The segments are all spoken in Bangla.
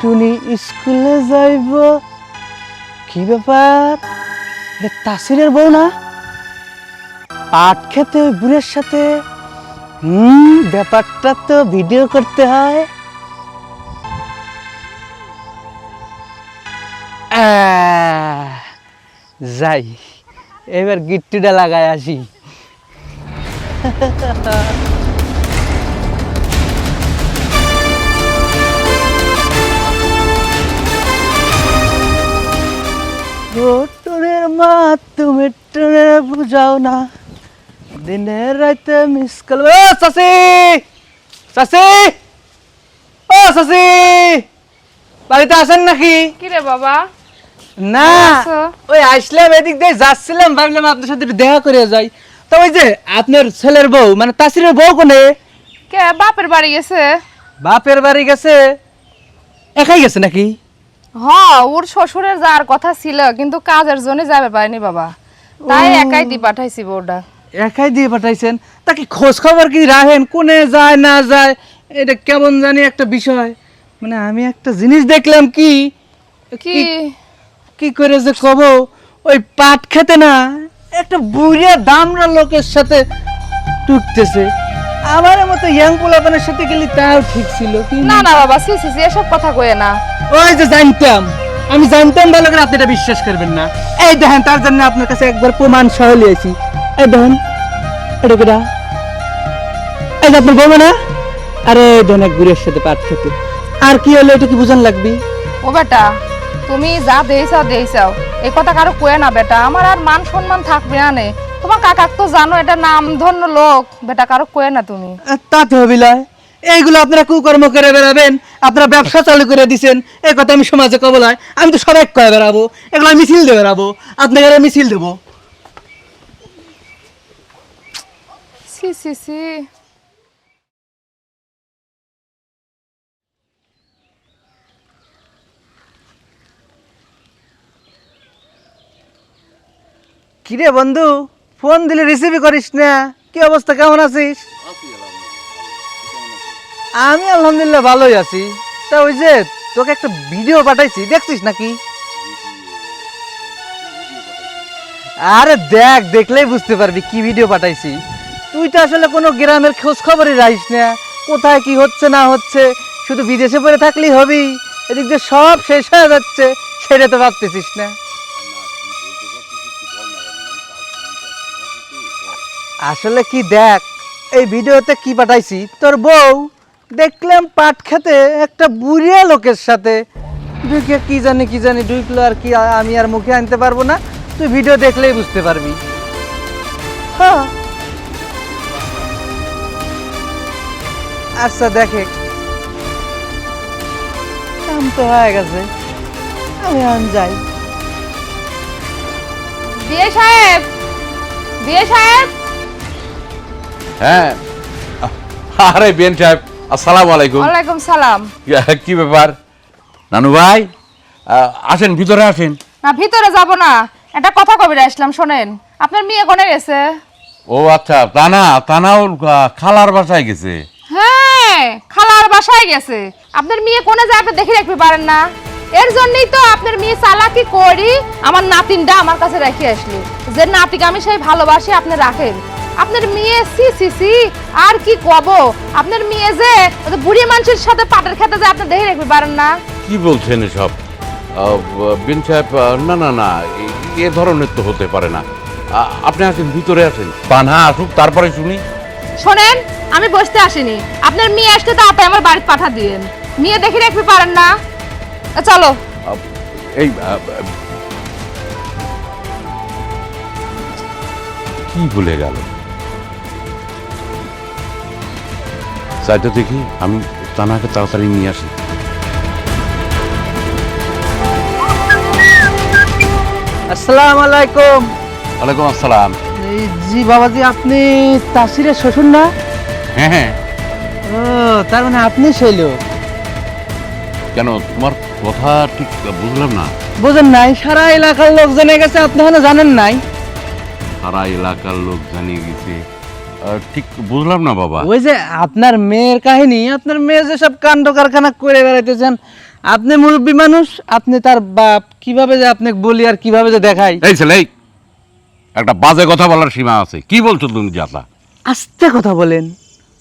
টুনি স্কুলে যাইব? কি ব্যাপার? তাসিরের বউ না? পাট খেতে বুড়ের সাথে? হুম, ব্যাপারটা তো ভিডিও করতে হয়। যাই, এবার গিট্টুটা লাগায় আসি। তুমি বুঝাও না। রাতে মিস কল ও বাড়িতে আছেন নাকি? কি রে বাবা? না ওই আসলাম এদিক দিয়ে যাচ্ছিলাম ভাবলাম আপনার সাথে দেখা করে যাই। তো ওই যে আপনার ছেলের বউ মানে তাসিরের বউ কোনে? কে? বাপের বাড়ি গেছে? বাপের বাড়ি গেছে। একাই গেছে নাকি? হ ওর শ্বশুরের যাওয়ার কথা ছিল কিন্তু কাজের জন্য যাবে পারেনি বাবা। তাই একাই দি পাঠাইছি বউটা। একাই দিয়ে পাঠাইছেন? তা কি খোঁজ খবর কি রাখেন? কোনে যায় না যায়? এটা কেমন জানি একটা বিষয়। মানে আমি একটা জিনিস দেখলাম কি কি? কি করে যে কব ওই পাট খেতে না একটা বুড়িয়া দামরা লোকের সাথে টুকতেছে আমার মতো ইয়াং পোলাপানের সাথে গেলে তাও ঠিক ছিল না না বাবা সি সি এসব কথা কয়ে না। ওই যে জানতাম আমি জানতাম ভালো করে আপনি এটা বিশ্বাস করবেন না। এই দেখেন তার জন্য আপনার কাছে একবার প্রমাণ সহ লিয়েছি। এই দেখেন এটা কেটা এই যে আপনার বৌমা না? আরে দেখেন এক বুড়ির সাথে খেতে আর কি হলো এটা কি বুঝান লাগবি? ও বেটা তুমি যা দেইছাও দেইছাও। এই কথা কারও কয়ে না বেটা আমার আর মান সম্মান থাকবে নে। তোমার কাকাক তো জানো এটা নাম ধন্য লোক। বেটা কারও কয়ে না তুমি। তাতে হবে লয় এইগুলো আপনারা কুকর্ম করে বেড়াবেন আপনারা ব্যবসা চালু করে দিছেন এই কথা আমি সমাজে কবল হয় আমি তো সবাই কয়ে বেড়াবো এগুলো আমি মিছিল দিয়ে বেড়াবো আপনাকে মিছিল দেবো। সি সি সি কিরে বন্ধু? ফোন দিলে রিসিভই করিস না। কি অবস্থা, কেমন আছিস? আমি আলহামদুলিল্লাহ ভালোই আছি। তা ওই যে তোকে একটা ভিডিও পাঠাইছি, দেখছিস নাকি? আরে দেখ, দেখলেই বুঝতে পারবি কি ভিডিও পাঠাইছি। তুই তো আসলে কোনো গ্রামের খোঁজ খবরই রাখিস না। কোথায় কি হচ্ছে, না হচ্ছে, শুধু বিদেশে পড়ে থাকলেই হবি। এদিক দিয়ে সব শেষ হয়ে যাচ্ছে, সেটা তো ভাবতেছিস না। আসলে কি দেখ, এই ভিডিওতে কি পাঠাইছি? তোর বউ দেখলাম পাট খেতে একটা বুড়িয়া লোকের সাথে। কি জানি কি জানি ঢুকলো আর কি আমি আর মুখে আনতে পারব না। তুই ভিডিও দেখলেই বুঝতে পারবি। হ্যাঁ। আচ্ছা দেখে। কাম তো হয়ে গেছে। আমি আন যাই। বিয়ে সাহেব বিয়ে সাহেব। হ্যাঁ। আরে বিএন সাহেব আসসালামু আলাইকুম। ওয়ালাইকুম সালাম। কি ব্যাপার? নানু ভাই আসেন ভিতরে আসেন। না ভিতরে যাব না। একটা কথা কবিরা আসলাম শোনেন। আপনার মেয়ে কোনে গেছে? ও আচ্ছা তানা তানাও খালার বাসায় গেছে। হ্যাঁ খালার বাসায় গেছে। আপনার মেয়ে কোনে যায় আপনি দেখে রাখতে পারেন না। এর জন্যই তো আপনার মেয়ে চালাকি করি আমার নাতিনটা আমার কাছে রেখে আসলো। যে নাতিকে আমি সেই ভালোবাসি আপনি রাখেন। আপনার মেয়ে সি সি সি আর কি কব? আপনার মেয়ে যে বুড়ি মানুষের সাথে পাটের খেতে যায় আপনি দেখে রাখতে পারেন না। কি বলছেন এসব? বিন সাহেব না না না এ- ধরনের তো হতে পারে না। আপনি আসেন ভিতরে আসেন। পানহা আসুক তারপরে শুনি। শোনেন আমি বসতে আসিনি। আপনার মেয়ে আসতে তো আপনি আমার বাড়িতে পাঠা দিয়েন। মেয়ে দেখে রাখতে পারেন না। চলো। এই কি ভুলে গেল? চাইটা দেখি আমি তানাকে তাড়াতাড়ি নিয়ে আসি। আসসালামু আলাইকুম। ওয়ালাইকুম আসসালাম। এই জি বাবাজি আপনি তাসিরের শ্বশুর না? হ্যাঁ হ্যাঁ। ও তার মানে আপনি সেই লোক। কেন তোমার কথা ঠিক বুঝলাম না। বোঝেন নাই সারা এলাকার লোক জেনে গেছে আপনি জানেন নাই। সারা এলাকার লোক জানিয়ে গেছে। ঠিক বুঝলাম না বাবা। ওই যে আপনার মেয়ের কাহিনী আপনার মেয়ে যে সব কাণ্ড কারখানা করে বেড়াইতেছেন আপনি মুরব্বী মানুষ আপনি তার বাপ কীভাবে যে আপনাকে বলি আর কীভাবে যে দেখাই? এই ছেলে এই, একটা বাজে কথা বলার সীমা আছে। কি বলছো তুমি যাতা আস্তে কথা বলেন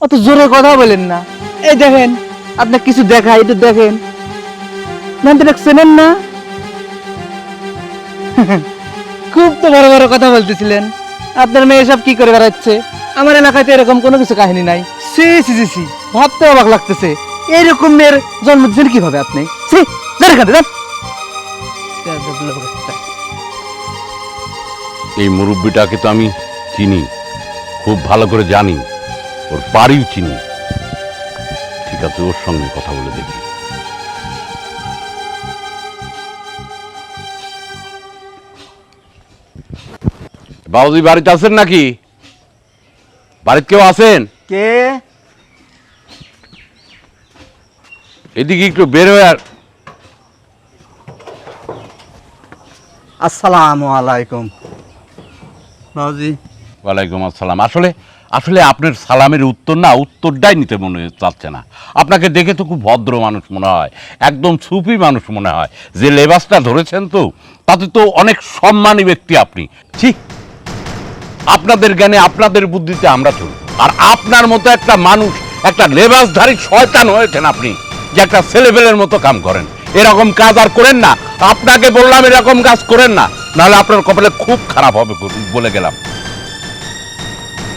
অত জোরে কথা বলেন না। এই দেখেন আপনি কিছু দেখাই একটু দেখেন। নামটা চেনেন না? খুব তো বড় বড় কথা বলতেছিলেন। আপনার মেয়ে সব কি করে বেড়াচ্ছে? আমার এলাকায় তো এরকম কোনো কিছু কাহিনী নাই। সি সি সি সি। ভাবতে অবাক লাগতেছে। এইরকম মেয়ের জন্ম দিচ্ছেন কীভাবে আপনি? সি যান। এই মুরব্বিটাকে তো আমি চিনি খুব ভালো করে জানি ওর বাড়িও চিনি। ঠিক আছে ওর সঙ্গে কথা বলে দেখি। বাবুজি বাড়িতে আছেন নাকি? বাড়িতে কেউ আছেন? কে? এদিকে একটু বের হয়ে আর আসসালামু আলাইকুম। বাবুজি। ওয়ালাইকুম আসসালাম। আসলে আসলে আপনার সালামের উত্তর না উত্তরটাই নিতে মনে চাচ্ছে না। আপনাকে দেখে তো খুব ভদ্র মানুষ মনে হয় একদম সুফি মানুষ মনে হয়। যে লেবাসটা ধরেছেন তো তাতে তো অনেক সম্মানী ব্যক্তি আপনি। ঠিক আপনাদের জ্ঞানে আপনাদের বুদ্ধিতে আমরা চলি। আর আপনার মতো একটা মানুষ একটা লেবাসধারী শয়তান হয়েছেন আপনি যে একটা ছেলেবেলের মতো কাম করেন। এরকম কাজ আর করেন না। আপনাকে বললাম এরকম কাজ করেন না। নাহলে আপনার কপালে খুব খারাপ হবে বলে গেলাম।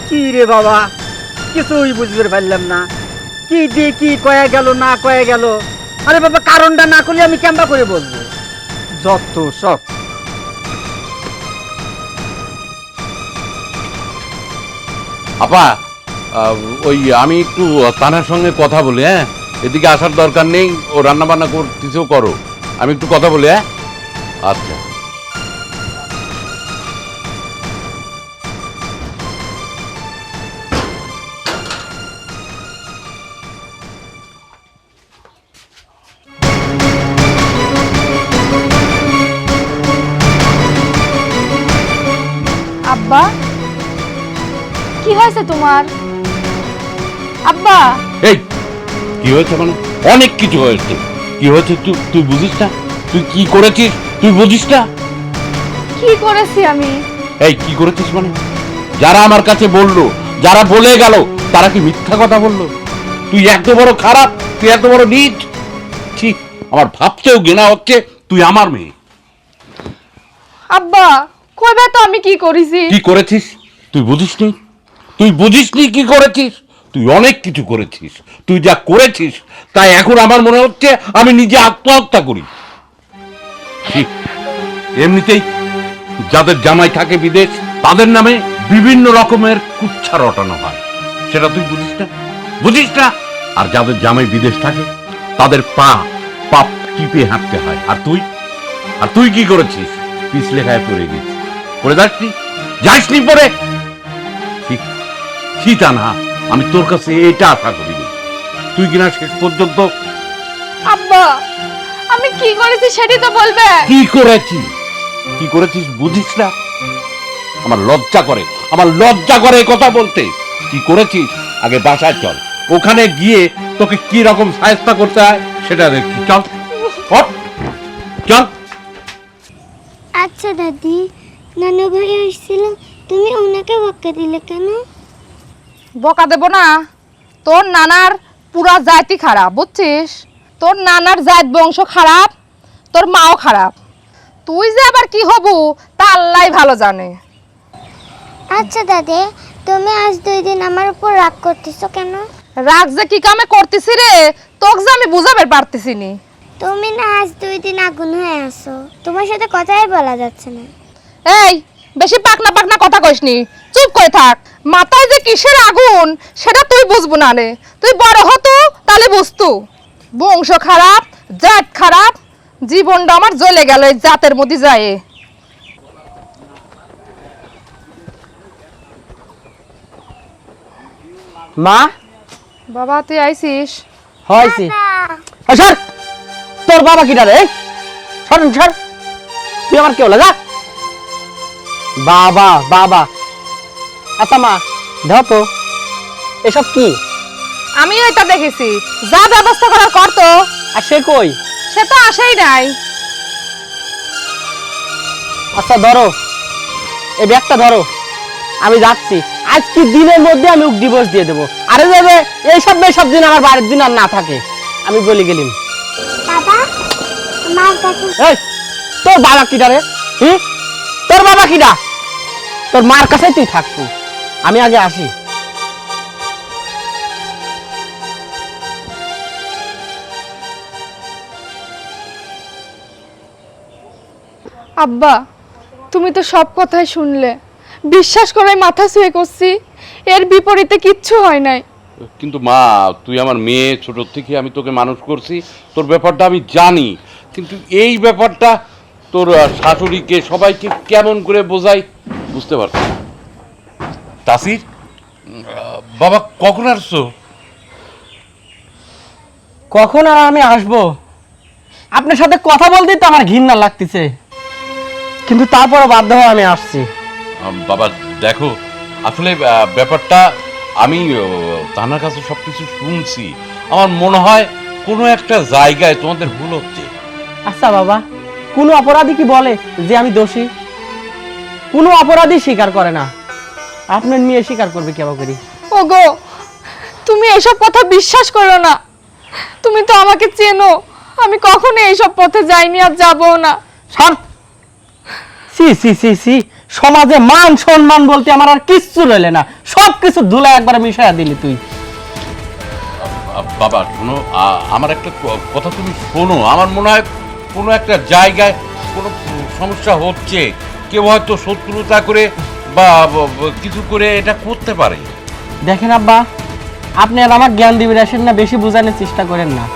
কি রে বাবা? কিছুই বুঝতে পারলাম না। কি দিয়ে কি কয়ে গেল না কয়ে গেল? আরে বাবা কারণটা না করলে আমি কেমবা করে বলব? যত সব আপা ওই আমি একটু তানার সঙ্গে কথা বলি হ্যাঁ? এদিকে আসার দরকার নেই, ও রান্না বান্না করতেছেও করো। আমি একটু কথা বলি হ্যাঁ? আচ্ছা। আব্বা কি হয়েছে তোমার? আব্বা! এই কি হয়েছে মানে অনেক কিছু হয়েছে। কি হয়েছে তুই তুই বুঝিস না? তুই কি করেছিস? তুই বুঝিস না? কি করেছি আমি? এই কি করেছিস মানে? যারা আমার কাছে বলল যারা বলে গেল তারা কি মিথ্যা কথা বলল? তুই এত বড় খারাপ তুই এত বড় নিচ। ঠিক আমার ভাবতেও ঘৃণা হচ্ছে তুই আমার মেয়ে। আব্বা কইবে তো আমি কি করেছি? কি করেছিস? তুই বুঝিসনি? তুই বুঝিসনি কি করেছিস? তুই অনেক কিছু করেছিস। তুই যা করেছিস, তাই এখন আমার মনে হচ্ছে আমি নিজে আত্মহত্যা করি। এমনিতেই যাদের জামাই থাকে বিদেশ, তাদের নামে বিভিন্ন রকমের কুচ্ছা রটানো হয়। সেটা তুই বুঝিস না? বুঝিস না? আর যাদের জামাই বিদেশ থাকে, তাদের পা পাপ টিপে হাঁটতে হয়। আর তুই? আর তুই কি করেছিস? পিছ লেখায় পড়ে গেছিস। পড়ে যাসনি? যাসনি পরে সীতা না আমি তোর কাছে এটা আশা করিনি। তুই কিনা শেষ পর্যন্ত আব্বা আমি কি করেছি সেটাই তো বলবে। কি করেছিস? কি করেছিস বুঝিস না? আমার লজ্জা করে আমার লজ্জা করে কথা বলতে। কি করেছিস? আগে বাসায় চল। ওখানে গিয়ে তোকে কি রকম সাহায্য করতে হয় সেটা দেখি। চল হট, চল। আচ্ছা দাদি নানু ভাই আসছিল তুমি ওনাকে বকা দিলে কেন? বকা দেব না। তোর নানার পুরা জাতি খারাপ বুঝছিস? তোর নানার জাত বংশ খারাপ তোর মাও খারাপ। তুই যে আবার কি হবু তা আল্লাহ ভালো জানে। আচ্ছা দাদি তুমি আজ দুই দিন আমার উপর রাগ করতেছো কেন? রাগ যে কি কামে করতেছি রে তোকে যে আমি বুঝাবে পারতেছি নি। তুমি না আজ দুই দিন আগুন হয়ে আসো তোমার সাথে কথাই বলা যাচ্ছে না। এই বেশি পাকনা পাকনা কথা কইসনি চুপ করে থাক। মাথায় যে কিসের আগুন সেটা তুই বুঝব না রে। তুই বড় হতো তাহলে বুঝতু। বংশ খারাপ জাত খারাপ জীবনটা আমার জ্বলে গেল এই জাতের মধ্যে যায়। মা? বাবা তুই আইছিস হয়েছি। সর! তোর বাবা কিটা রে? সর সর। তুই আমার কেউ যা। বাবা বাবা। আচ্ছা মা দাও তো। এসব কি? আমিও এটা দেখেছি। যা ব্যবস্থা করার করতো আর সে কই? সে তো আসেই নাই। আচ্ছা ধরো। এই ব্যাগটা ধরো। আমি যাচ্ছি। আজকে দিনের মধ্যে আমি ডিভোর্স দিয়ে দেবো। আরে যাবে এইসব সব দিন আমার বাড়ির দিন আর না থাকে। আমি বলে গেলিম। বাবা আমার কাছে এই তোর বাবা কিটা রে? হুম? তোর বাবা কিটা তোর মার কাছে তুই থাকবি। আমি আগে আসি। আব্বা তুমি তো সব কথাই শুনলে। বিশ্বাস করে মাথা শুয়ে করছি। এর বিপরীতে কিচ্ছু হয় নাই। কিন্তু মা তুই আমার মেয়ে ছোট থেকে আমি তোকে মানুষ করছি। তোর ব্যাপারটা আমি জানি। কিন্তু এই ব্যাপারটা তোর শাশুড়িকে সবাইকে কেমন করে বোঝাই বুঝতে পারছি না। তাসির? বাবা কখন আসছো? কখন আর আমি আসব? আপনার সাথে কথা বলতেই তো আমার ঘৃণা লাগতেছে। কিন্তু তারপরে বাধ্য হয়ে আমি আসছি। বাবা দেখো আসলে ব্যাপারটা আমি তানার কাছে সব কিছু শুনছি। আমার মনে হয় কোনো একটা জায়গায় তোমাদের ভুল হচ্ছে। আচ্ছা বাবা কোনো অপরাধী কি বলে যে আমি দোষী? কোনো অপরাধী স্বীকার করে না। আপনার মেয়ে স্বীকার করবে কেমন করি ওগো তুমি এসব কথা বিশ্বাস করো না। তুমি তো আমাকে চেনো। আমি কখনো এইসব পথে যাইনি আর যাব না। সর সি সি সি সি সমাজে মান সম্মান বলতে আমার আর কিচ্ছু রইলে না। সব কিছু ধুলা একবার মিশাইয়া দিলি তুই। বাবা শোনো আহ, আমার একটা কথা তুমি শোনো। আমার মনে হয় কোনো একটা জায়গায় কোনো সমস্যা হচ্ছে। কেউ হয়তো শত্রুতা করে বা কিছু করে এটা করতে পারে। দেখেন আব্বা আপনি আর আমার জ্ঞান দিবেন আসেন না বেশি বোঝানোর চেষ্টা করেন না।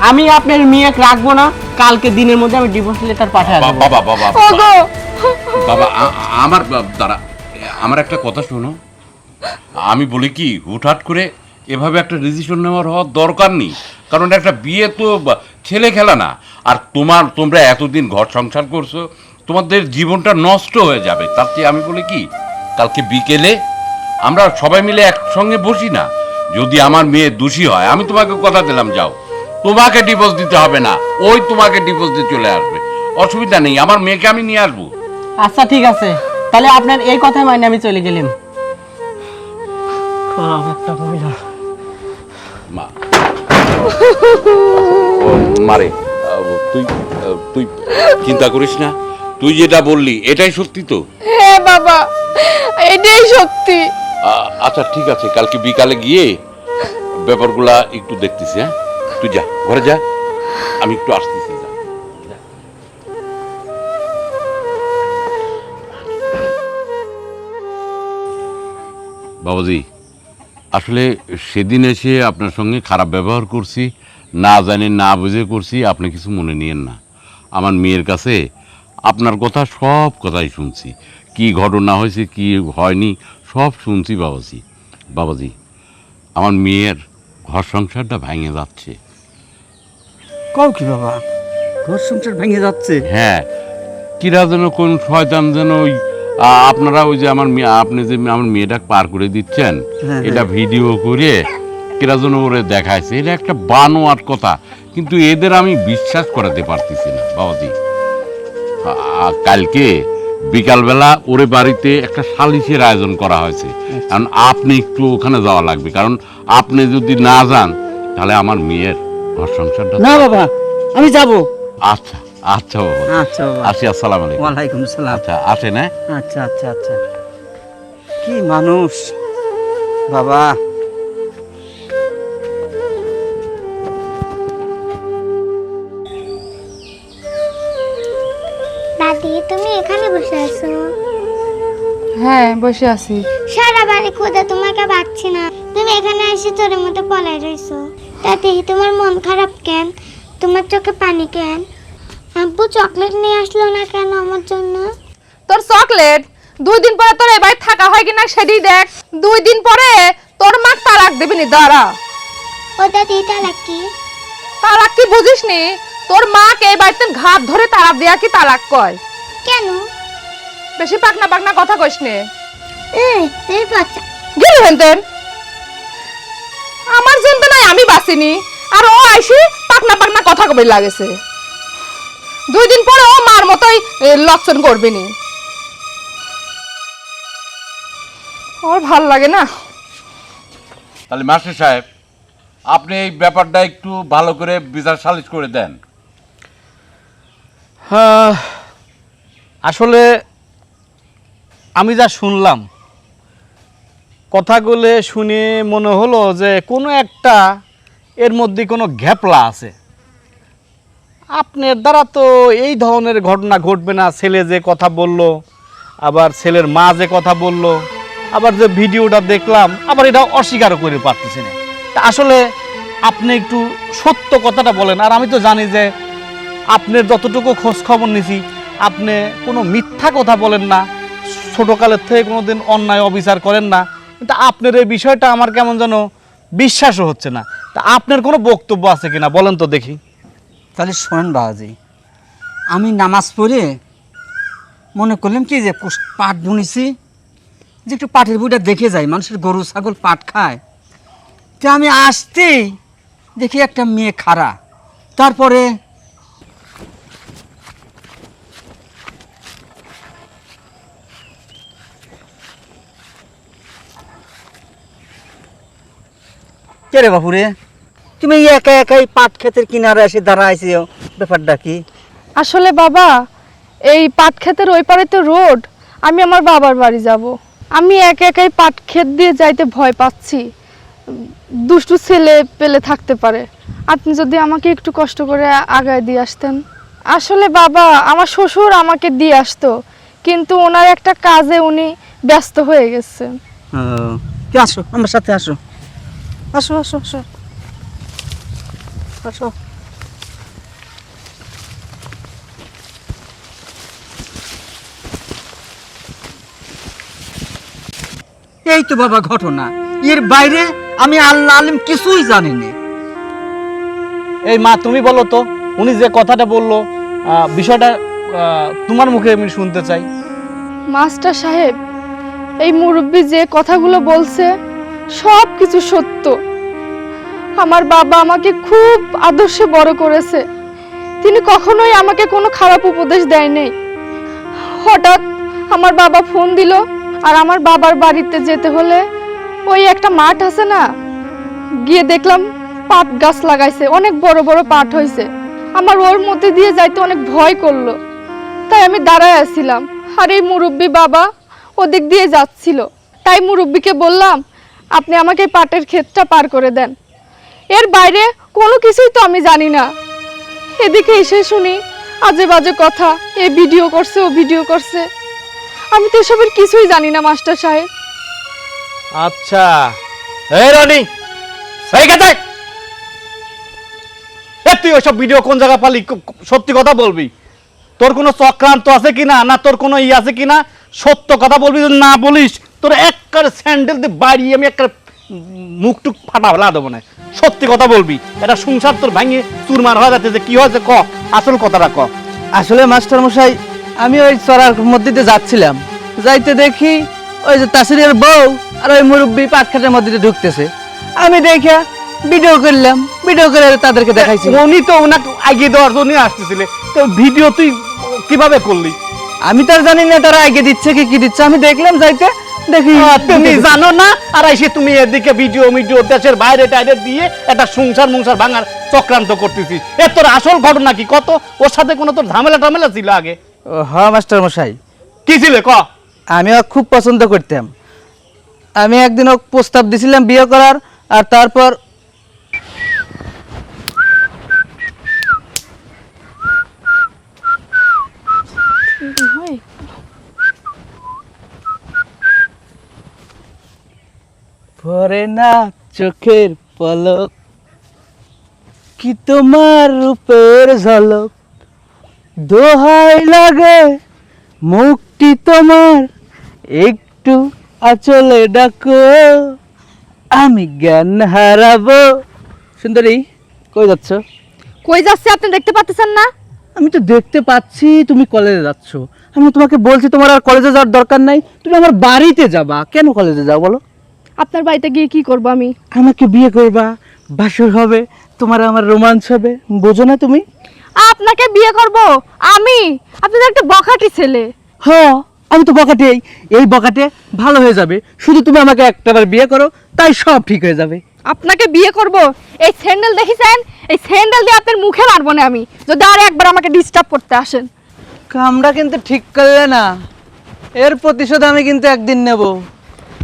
আমি আপনার মেয়ে রাখব না কালকে দিনের মধ্যে আমি ডিভোর্স লেটার পাঠিয়ে বা- বাবা বাবা ওগো! বাবা আমার দাঁড়া আমার একটা কথা শোনো। আমি বলি কি হুটহাট করে এভাবে একটা ডিসিশন নেওয়ার হওয়ার দরকার নেই। কারণ একটা বিয়ে তো ছেলে খেলা না। আর তোমার তোমরা এতদিন ঘর সংসার করছ তোমাদের জীবনটা নষ্ট হয়ে যাবে। তার চেয়ে আমি বলি কি কালকে বিকেলে আমরা সবাই মিলে একসঙ্গে বসি না। যদি আমার মেয়ে দোষী হয় আমি তোমাকে কথা দিলাম যাও। তোমাকে ডিভোর্স দিতে হবে না ওই তোমাকে ডিভোর্স দিয়ে চলে আসবে। অসুবিধা নেই আমার মেয়েকে আমি নিয়ে আসব। আচ্ছা ঠিক আছে। তাহলে আপনার এই কথাই মানে আমি চলে গেলাম। মা। মারে। তুই তুই চিন্তা করিস না। তুই যেটা বললি এটাই সত্যি তো? হ্যাঁ বাবা এটাই সত্যি। আ- আচ্ছা ঠিক আছে কালকে বিকালে গিয়ে ব্যাপারগুলা একটু দেখতেছি হ্যাঁ? তুই যা ঘরে যা আমি একটু আসতেছি যা। বাবাজি আসলে সেদিন এসে আপনার সঙ্গে খারাপ ব্যবহার করছি না জানি না বুঝে করছি আপনি কিছু মনে নিয়েন না। আমার মেয়ের কাছে আপনার কথা সব কথাই শুনছি। কি ঘটনা হয়েছে কি হয়নি সব শুনছি বাবাজি। বাবাজি আমার মেয়ের ঘর সংসারটা ভেঙে যাচ্ছে। কও কি বাবা? ঘর সংসার ভেঙে যাচ্ছে? হ্যাঁ কিরা যেন কোন শয়তান যেন ওই আপনারা ওই যে আমার মেয়ে আপনি যে আমার মেয়েটা পার করে দিচ্ছেন হ্যাঁ, এটা ভিডিও করে কিরা যেন ওরে দেখাইছে। এটা একটা বানোয়ার কথা কিন্তু এদের আমি বিশ্বাস করাতে পারতেছি না বাবাজি। কালকে বিকালবেলা ওরে বাড়িতে একটা সালিশের আয়োজন করা হয়েছে। কারণ আপনি একটু ওখানে যাওয়া লাগবে। কারণ আপনি যদি না যান তাহলে আমার মেয়ের ঘর সংসারটা না বাবা আমি যাব। আচ্ছা আচ্ছা বাবা। আচ্ছা বাবা। আসি আসসালাম আলাইকুম। ওয়ালাইকুম সালাম। আচ্ছা আসেন হ্যাঁ। আচ্ছা আচ্ছা আচ্ছা। কি মানুষ। বাবা। দাদি তুমি এখানে বসে আছো? হ্যাঁ বসে আছি। সারা বাড়ি খোদা তোমাকে পাচ্ছি না। তুমি এখানে এসে চোরের মতো পলাই রইছো তাতে তোমার মন খারাপ কেন? তোমার চোখে পানি কেন? আব্বু চকলেট নিয়ে আসলো না কেন আমার জন্য? তোর চকলেট? দুই দিন পরে তোর এবার থাকা হয় কিনা সেটি দেখ। দুই দিন পরে তোর মা তালাক দেবে নি দাঁড়া। ও দাদি তালাক কি? তালাক কি বুঝিস নি তোর মা কে বাড়িতে ঘাট ধরে তালাক দেয়া কি তালাক কয়? কেন? বেশি পাকনা পাকনা কথা কইস নে। এই তুই বাচ্চা গেলি হেনতেন? আমার জন্য নাই আমি বাঁচিনি আর ও আইসি পাকনা পাকনা কথা কবে লাগেছে। দুই দিন পরে ও মার মতোই এ, লক্ষণ করবে নি ওর ভালো লাগে না। তাহলে মাস্টার সাহেব আপনি এই ব্যাপারটা একটু ভালো করে বিচার সালিশ করে দেন। আসলে আমি যা শুনলাম, কথাগুলো শুনে মনে হলো যে কোনো একটা এর মধ্যে কোনো ঘ্যাপলা আছে। আপনার দ্বারা তো এই ধরনের ঘটনা ঘটবে না, ছেলে যে কথা বলল, আবার ছেলের মা যে কথা বলল, আবার যে ভিডিওটা দেখলাম, আবার এটা অস্বীকার করে পারতেছি না। আসলে আপনি একটু সত্য কথাটা বলেন, আর আমি তো জানি যে আপনার যতটুকু খোঁজ খবর নিছি, আপনি কোনো মিথ্যা কথা বলেন না, ছোটোকালের থেকে কোনো দিন অন্যায় অবিচার করেন না। কিন্তু আপনার এই বিষয়টা আমার কেমন যেন বিশ্বাসও হচ্ছে না। তা আপনার কোনো বক্তব্য আছে কিনা বলেন তো দেখি। তাহলে শোনেন বাবাজি, আমি নামাজ পড়ে মনে করলাম কি যে পাট বুনেছি, যে একটু পাটের বইটা দেখে যাই, মানুষের গরু, ছাগল পাট খায়। তা আমি আসতেই দেখি একটা মেয়ে খাড়া। তারপরে কে রে বাপুরে তুমি একা একাই পাট ক্ষেতের কিনারে এসে দাঁড়াইছো ব্যাপারটা কি? আসলে বাবা এই পাট ক্ষেতের ওই পারে তো রোড আমি আমার বাবার বাড়ি যাব। আমি একা একাই পাট ক্ষেত দিয়ে যাইতে ভয় পাচ্ছি। দুষ্টু ছেলে পেলে থাকতে পারে। আপনি যদি আমাকে একটু কষ্ট করে আগায় দিয়ে আসতেন। আসলে বাবা আমার শ্বশুর আমাকে দিয়ে আসতো কিন্তু ওনার একটা কাজে উনি ব্যস্ত হয়ে গেছেন। ও, আসো আমার সাথে আসো। আসো আসো আসো। আসো। এই তো বাবা ঘটনা। এর বাইরে আমি আল্লাহ আলিম কিছুই জানি না এই মা তুমি বলো তো উনি যে কথাটা বলল আহ, বিষয়টা আহ, তোমার মুখে আমি শুনতে চাই। মাস্টার সাহেব এই মুরব্বী যে কথাগুলো বলছে সব কিছু সত্য। আমার বাবা আমাকে খুব আদর্শে বড় করেছে। তিনি কখনোই আমাকে কোনো খারাপ উপদেশ দেয় নাই হঠাৎ আমার বাবা ফোন দিল, আর আমার বাবার বাড়িতে যেতে হলে ওই একটা মাঠ আছে না? গিয়ে দেখলাম পাট গাছ লাগাইছে, অনেক বড় বড় পাট হয়েছে আমার ওর মধ্যে দিয়ে যাইতে অনেক ভয় করল। তাই আমি দাঁড়ায় আছিলাম, আর এই মুরব্বী বাবা ওদিক দিয়ে যাচ্ছিল। তাই মুরব্বীকে বললাম আপনি আমাকে পাটের ক্ষেতটা পার করে দেন। এর বাইরে কোনো কিছুই তো আমি জানি না। এদিকে এসে শুনি আজে বাজে কথা, এ ভিডিও করছে, ও ভিডিও করছে। আমি তো এসবের কিছুই জানি না, মাস্টার সাহেব। আচ্ছা। এই রনি সেই গেছে তুই ওইসব ভিডিও কোন জায়গা পালি? সত্যি কথা বলবি? তোর কোনো চক্রান্ত আছে কিনা, না তোর কোনো ই আছে কিনা? সত্য কথা বলবি না বলিস তোর একবার স্যান্ডেল দিয়ে বাড়িয়ে আমি একটা মুখটুক ফাটা ফেলা দেবো না। সত্যি কথা বলবি এটা সংসার তোর ভাঙিয়ে চুরমার হয়ে যাচ্ছে যে কি হয়েছে ক আসল কথাটা ক। আসলে মাস্টার মশাই আমি ওই চড়ার মধ্যে দিয়ে যাচ্ছিলাম। যাইতে দেখি ওই যে তাসিরের বউ আর ওই মুরব্বী পাটখাটের মধ্যে দিয়ে ঢুকতেছে। আমি দেখে ভিডিও করলাম ভিডিও করে তাদেরকে দেখাইছি। উনি তো ওনাকে আগিয়ে দেওয়ার জন্য আসতেছিলে। তো ভিডিও তুই কীভাবে করলি? আমি তো আর জানি না তারা আগে দিচ্ছে কি কি দিচ্ছে। আমি দেখলাম যাইতে দেখি। তুমি জানো না? আর এসে তুমি এদিকে ভিডিও মিডিও দেশের বাইরে টাইরে দিয়ে একটা সংসার মুংসার ভাঙার চক্রান্ত করতেছিস এ তোর আসল ঘটনা কি? কত? ওর সাথে কোনো তোর ঝামেলা টামেলা ছিল আগে? হ্যাঁ মাস্টার মশাই। কি ছিল? ক? আমি ওকে খুব পছন্দ করতাম। আমি একদিন ওকে প্রস্তাব দিছিলাম বিয়ে করার আর তারপর পরে না চোখের পলক। কি তোমার রূপের ঝলক? দোহাই লাগে মুক্তি তোমার। একটু আচলে ডাকো আমি জ্ঞান হারাবো। সুন্দরী কই যাচ্ছ? কই যাচ্ছে আপনি দেখতে পাচ্ছেন না? আমি তো দেখতে পাচ্ছি তুমি কলেজে যাচ্ছ। আমি তোমাকে বলছি তোমার আর কলেজে যাওয়ার দরকার নাই। তুমি আমার বাড়িতে যাবা। কেন কলেজে যাও বলো? আপনার বাড়িতে গিয়ে কি করব আমি? আমাকে বিয়ে করবা বাসর হবে তোমার আমার রোমাঞ্চ হবে বোঝো না তুমি? আপনাকে বিয়ে করব? আমি? আপনি তো একটা বখাটি ছেলে। হ্যাঁ আমি তো বকাটেই এই বকাটে ভালো হয়ে যাবে। শুধু তুমি আমাকে একটাবার বিয়ে করো তাই সব ঠিক হয়ে যাবে। আপনাকে বিয়ে করব? এই স্যান্ডেল দেখিছেন? এই স্যান্ডেল দিয়ে আপনার মুখে মারবো না আমি। যদি আর একবার আমাকে ডিস্টার্ব করতে আসেন। কামটা কিন্তু ঠিক করলে না। এর প্রতিশোধ আমি কিন্তু একদিন নেব।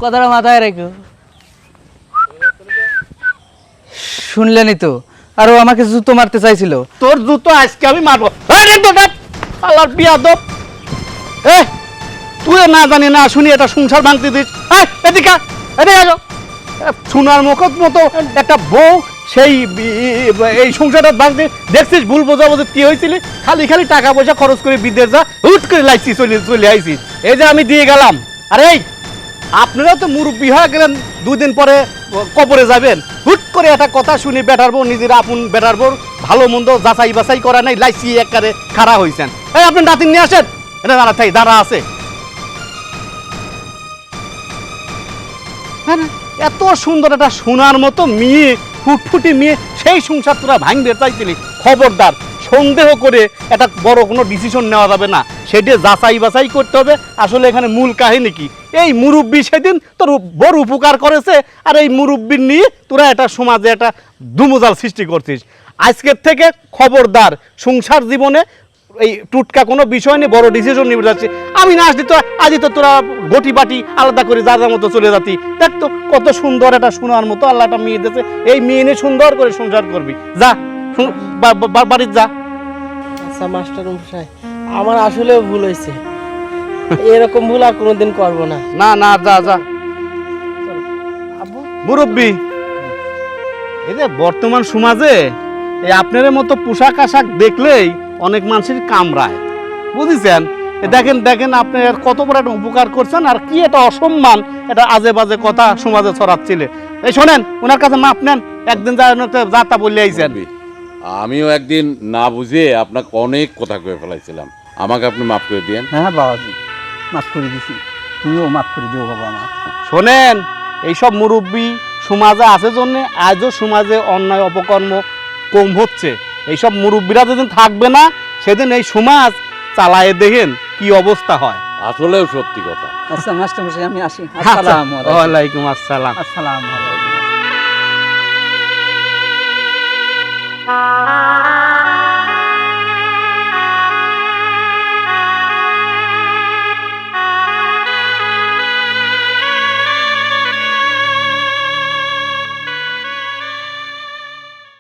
কথাটা মাথায় রেখো। শুনলেনই তো? আর ও আমাকে জুতো মারতে চাইছিল। তোর জুতো আজকে আমি মারবো। আরে বেটা আল্লাহর বিয়া দপ এ তুই না জানি না শুনি এটা সংসার ভাঙতে দিস। এই, এদিকে এদিকে আসো সোনার মুখত মতো একটা বউ সেই এই সংসারটা ভাঙতে। দেখছিস ভুল বোঝাবুঝি কি হয়েছিল? খালি খালি টাকা পয়সা খরচ করে বিদেশ যা হুট করে লাইছি চলে চলে আইছিস এই যে আমি দিয়ে গেলাম। আরে এই আপনারা তো মুরব্বী হয়ে গেলেন, দুদিন পরে কবরে যাবেন। হুট করে একটা কথা শুনি, বেটার বউ, নিজের আপন বেটার বউ ভালো মন্দ যাচাই বাছাই করা নাই লাইসি একবারে খাড়া হয়েছেন এই, আপনি নাতিন নিয়ে আসেন। এটা দাঁড়া, থাই, দাঁড়া আছে। এত সুন্দর একটা সোনার মতো মেয়ে, ফুটফুটি মেয়ে, সেই সংসার তোরা ভাঙতে চাইছিলি খবরদার সন্দেহ করে একটা বড় কোনো ডিসিশন নেওয়া যাবে না। সেটা যাচাই বাছাই করতে হবে। আসলে এখানে মূল কাহিনী কি? এই মুরব্বী সেদিন তোর বড় উপকার করেছে। আর এই মুরব্বীর নিয়ে তোরা একটা সমাজে একটা দুমজাল সৃষ্টি করছিস। আজকের থেকে খবরদার, সংসার জীবনে এই টুটকা কোনো বিষয় নিয়ে বড় ডিসিশন নিতে যাচ্ছে আমি না আসলি তো আজই তো তোরা গটি বাটি আলাদা করে যা যা মতো চলে যাতি। দেখ তো, কত সুন্দর একটা শোনার মতো আল্লাহ একটা মেয়ে দিয়েছে। এই মেয়ে নিয়ে সুন্দর করে সংসার করবি। যা। শু- বা- বা- বাড়ির যা। আচ্ছা মাস্টার মশাই আমার আসলেও ভুল হয়েছে। এরকম ভুল আর কোনোদিন করব না। না না যা যা। মুরব্বী এই যে বর্তমান সমাজে এই আপনার মতো পোশাক আশাক দেখলেই অনেক মানুষের কামড়ায়। বুঝেছেন? দেখেন দেখেন আপনি কত বড় একটা উপকার করছেন আর কি এটা অসম্মান এটা আজে বাজে কথা সমাজে ছড়াচ্ছিলে। এই শোনেন ওনার কাছে মাপ নেন একদিন যা যাতা বলে আইছেন। আমিও একদিন না বুঝে আপনাকে অনেক কথা কয়ে ফেলাইছিলাম। আমাকে আপনি মাফ করে দিয়েন। হ্যাঁ বাবাজি মাফ করে দিছি। তুইও মাফ করে দিও বাবা আমার শোনেন এইসব মুরব্বী সমাজে আছে জন্য আজও সমাজে অন্যায় অপকর্ম কম হচ্ছে। এইসব মুরব্বীরা যেদিন থাকবে না সেদিন এই সমাজ চালায়ে দেখেন কি অবস্থা হয়। আসলেও সত্যি কথা। আচ্ছা মাস্টার মশাই আমি আসি। আসসালামু আলাইকুম। ওয়ালাইকুম আসসালাম। আসসালামু আলাইকুম।